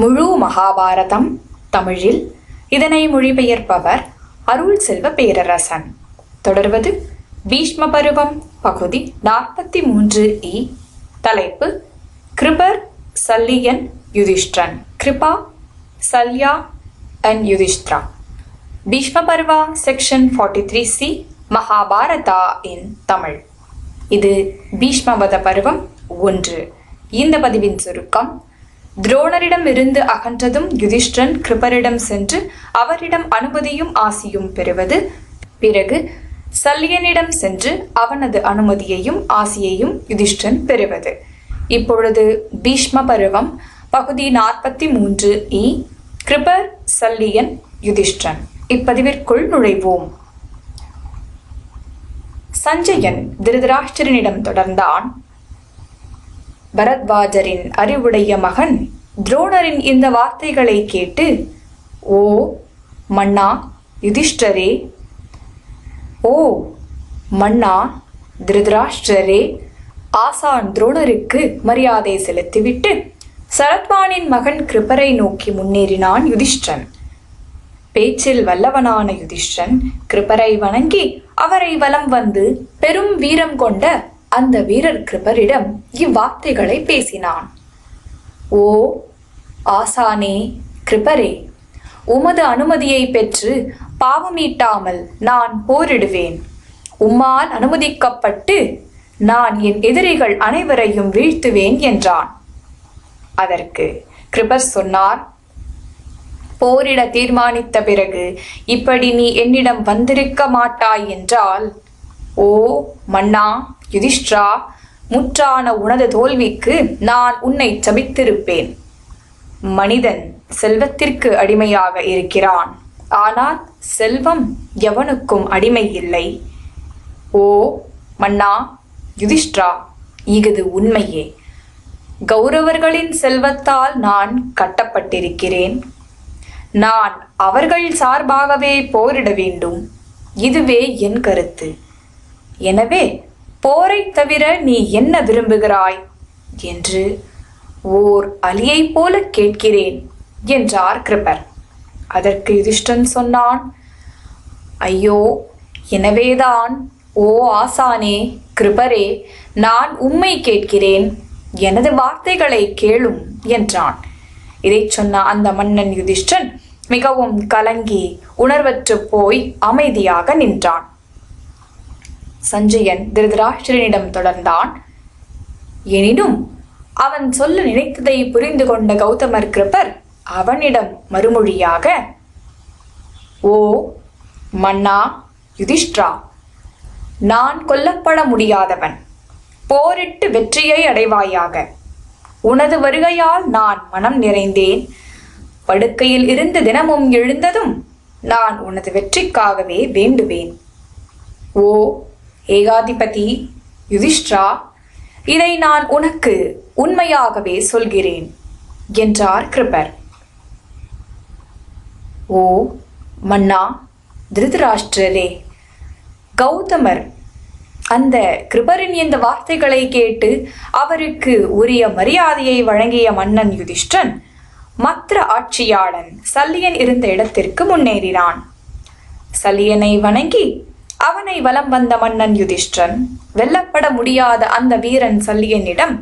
முழு மகாபாரதம் தமிழில். இதனை மொழிபெயர்ப்பவர் அருள் செல்வ பேரரசன். தொடர்வது பீஷ்ம பருவம் பகுதி நாற்பத்தி மூன்று இ. தலைப்பு Kripar Salliyan Yudhishtan Kripa Shalya and Yudhishthira Bhishma Parva section forty three C Mahabharata in Tamil. இது பீஷ்மவத பருவம் ஒன்று. இந்த பதிவின் சுருக்கம் துரோணரிடம் இருந்து அகன்றதும் யுதிஷ்டன் கிருபரிடம் சென்று அவரிடம் அனுமதியும் ஆசியும் பெறுவது. பிறகு சல்லியனிடம் சென்று அவனது அனுமதியையும் ஆசியையும் யுதிஷ்டன் பெறுவது. இப்பொழுது பீஷ்ம பருவம் பகுதி நாற்பத்தி மூன்று இ கிருபர் சல்லியன் யுதிஷ்டன் இப்பதிவிற்குள் நுழைவோம். சஞ்சயன் திருதராஷ்டிரனிடம் தொடர்ந்தான். பரத்வாஜரின் அறிவுடைய மகன் துரோணரின் இந்த வார்த்தைகளை கேட்டு ஓ மன்னா யுதிஷ்டரே! ஓ மன்னா திருதராஷ்டரே! ஆசான் துரோணருக்கு மரியாதை செலுத்திவிட்டு சரத்வானின் மகன் கிருபரை நோக்கி முன்னேறினான் யுதிஷ்டன். பேச்சில் வல்லவனான யுதிஷ்டன் கிருபரை வணங்கி அவரை வலம் வந்து பெரும் வீரம் கொண்ட அந்த வீரர் கிருபரிடம் இவ்வார்த்தைகளை பேசினான். ஓ ஆசானே கிருபரே உமது அனுமதியை பெற்று பாவமீட்டாமல் நான் போரிடுவேன். உம்மால் அனுமதிக்கப்பட்டு நான் என் எதிரிகள் அனைவரையும் வீழ்த்துவேன் என்றான். அதற்கு கிருபர் சொன்னார் போரிட தீர்மானித்த பிறகு இப்படி நீ என்னிடம் வந்திருக்க மாட்டாய் என்றால் ஓ மன்னா யுதிஷ்டிரா முற்றான உனது தோல்விக்கு நான் உன்னை சபித்திருப்பேன். மனிதன் செல்வத்திற்கு அடிமையாக இருக்கிறான். ஆனால் செல்வம் எவனுக்கும் அடிமை இல்லை. ஓ மன்னா யுதிஷ்டிரா இஃது உண்மையே. கௌரவர்களின் செல்வத்தால் நான் கட்டப்பட்டிருக்கிறேன். நான் அவர்கள் சார்பாகவே போரிட வேண்டும். இதுவே என் கருத்து. எனவே போரை தவிர நீ என்ன விரும்புகிறாய்? என்று ஓர் அலியைப் போல கேட்கிறேன் என்றார் கிருபர். அதற்கு யுதிஷ்டன் சொன்னான் ஐயோ எனவேதான் ஓ ஆசானே கிருபரே நான் உம்மை கேட்கிறேன். எனது வார்த்தைகளை கேளும் என்றான். இதைச் சொன்ன அந்த மன்னன் யுதிஷ்டன் மிகவும் கலங்கி உணர்வற்று போய் அமைதியாக நின்றான். சஞ்சயன் திருதராஷ்டிரனிடம் தொடர்ந்தான். எனினும் அவன் சொல்ல நினைத்ததை புரிந்து கொண்ட கௌதமர் கிருபர் அவனிடம் மறுமொழியாக ஓ மன்னா யுதிஷ்டிரா நான் கொல்லப்பட முடியாதவன். போரிட்டு வெற்றியை அடைவாயாக. உனது வருகையால் நான் மனம் நிறைந்தேன். படுக்கையில் இருந்து தினமும் எழுந்ததும் நான் உனது வெற்றிக்காகவே வேண்டுவேன். ஓ ஏகாதிபதி யுதிஷ்டிரா இதை நான் உனக்கு உண்மையாகவே சொல்கிறேன் என்றார் கிருபர். ஓ மன்னா திருதராஷ்டிரரே கௌதமர் அந்த கிருபரின் இந்த வார்த்தைகளை கேட்டு அவருக்கு உரிய மரியாதையை வழங்கிய மன்னன் யுதிஷ்டன் மற்ற ஆட்சியாளன் சல்லியன் இருந்த இடத்திற்கு முன்னேறினான். சல்லியனை வணங்கி அவனை வலம் வந்த மன்னன் யுதிஷ்டன் வெல்லப்பட முடியாத அந்த வீரன் சல்லியனிடம்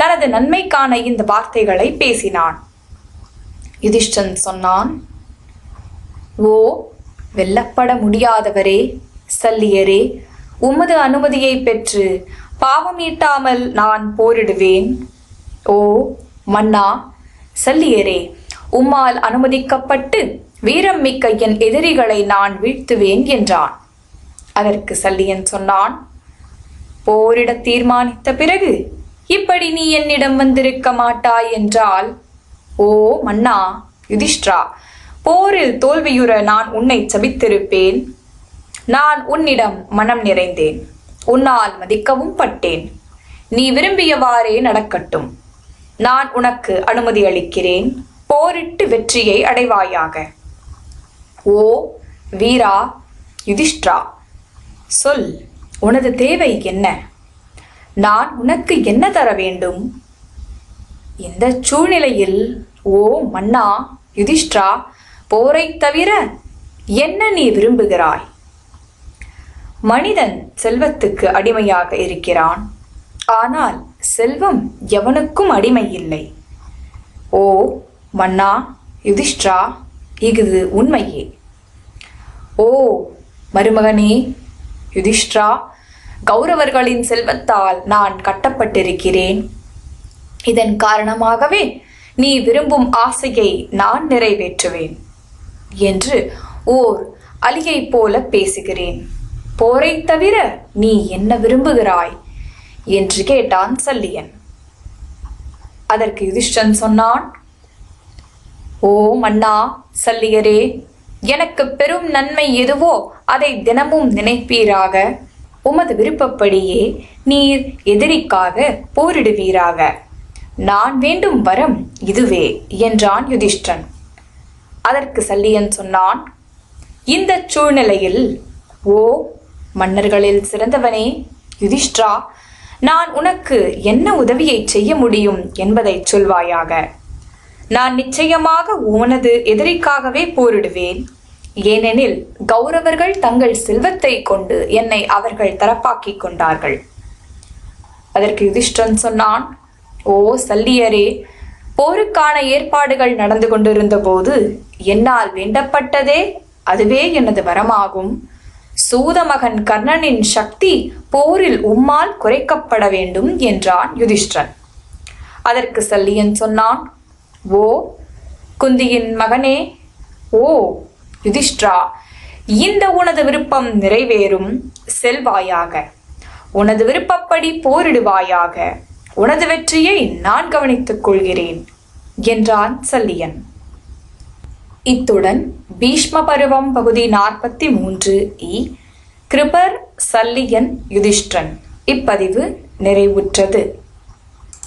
தனது நன்மைக்கான இந்த வார்த்தைகளை பேசினான். யுதிஷ்டன் சொன்னான் ஓ வெல்லப்பட முடியாதவரே சல்லியரே உமது அனுமதியை பெற்று பாவமீட்டாமல் நான் போரிடுவேன். ஓ மன்னா சல்லியரே உம்மால் அனுமதிக்கப்பட்டு வீரம் மிக்க என் எதிரிகளை நான் வீழ்த்துவேன் என்றான். அதற்கு சல்லியன் சொன்னான் போரிட தீர்மானித்த பிறகு இப்படி நீ என்னிடம் வந்திருக்க மாட்டாய் என்றால் ஓ மன்னா யுதிஷ்டிரா போரில் தோல்வியுற நான் உன்னை சபித்திருப்பேன். நான் உன்னிடம் மனம் நிறைந்தேன். உன்னால் மதிக்கவும் பட்டேன். நீ விரும்பியவாறே நடக்கட்டும். நான் உனக்கு அனுமதி அளிக்கிறேன். போரிட்டு வெற்றியை அடைவாயாக. ஓ வீரா யுதிஷ்டிரா சொல். உனது தேவை என்ன? நான் உனக்கு என்ன தர வேண்டும்? இந்த சூழ்நிலையில் ஓ மன்னா யுதிஷ்டிரா போரைத் தவிர என்ன நீ விரும்புகிறாய்? மனிதன் செல்வத்துக்கு அடிமையாக இருக்கிறான். ஆனால் செல்வம் எவனுக்கும் அடிமை இல்லை. ஓ மன்னா யுதிஷ்டிரா இது உண்மையே. ஓ மருமகனே யுதிஷ்டிரா கௌரவர்களின் செல்வத்தால் நான் கட்டப்பட்டிருக்கிறேன். இதன் காரணமாகவே நீ விரும்பும் ஆசையை நான் நிறைவேற்றுவேன் என்று ஓர் அலியை போல பேசுகிறேன். போரைத் தவிர நீ என்ன விரும்புகிறாய்? என்று கேட்டான் சல்லியன். அதற்கு யுதிஷ்டன் சொன்னான் ஓ மன்னா சல்லியரே எனக்கு பெரும் நன்மை எதுவோ அதை தினமும் நினைப்பீராக? உமது விருப்பப்படியே நீர் எதிரிக்காக போரிடுவீராக. நான் வேண்டும் வரம் இதுவே என்றான் யுதிஷ்டன் அதற்கு சல்லியன் சொன்னான் இந்த சூழ்நிலையில் ஓ மன்னர்களில் சிறந்தவனே யுதிஷ்டிரா நான் உனக்கு என்ன உதவியை செய்ய முடியும் என்பதை சொல்வாயாக? நான் நிச்சயமாக உனது எதிரிக்காகவே போரிடுவேன். ஏனெனில் கௌரவர்கள் தங்கள் செல்வத்தை கொண்டு என்னை அவர்கள் தரப்பாக்கிக் கொண்டார்கள். அதற்கு யுதிஷ்டன் சொன்னான் ஓ சல்லியரே போருக்கான ஏற்பாடுகள் நடந்து கொண்டிருந்த போது என்னால் வேண்டப்பட்டதே அதுவே எனது வரமாகும். சூதமகன் கர்ணனின் சக்தி போரில் உம்மால் குறைக்கப்பட வேண்டும் என்றான் யுதிஷ்டன் அதற்கு சல்லியன் சொன்னான் ஓ குந்தியின் மகனே ஓ யுதிஷ்டிரா இந்த உனது விருப்பம் நிறைவேறும் செல்வாயாக. உனது விருப்பப்படி போரிடுவாயாக. உனது வெற்றியை நான் கவனித்துக் கொள்கிறேன் என்றான் சல்லியன். இத்துடன் பீஷ்ம பருவம் பகுதி நாற்பத்தி மூன்று இ கிருபர் சல்லியன் யுதிஷ்டன் இப்பதிவு நிறைவுற்றது.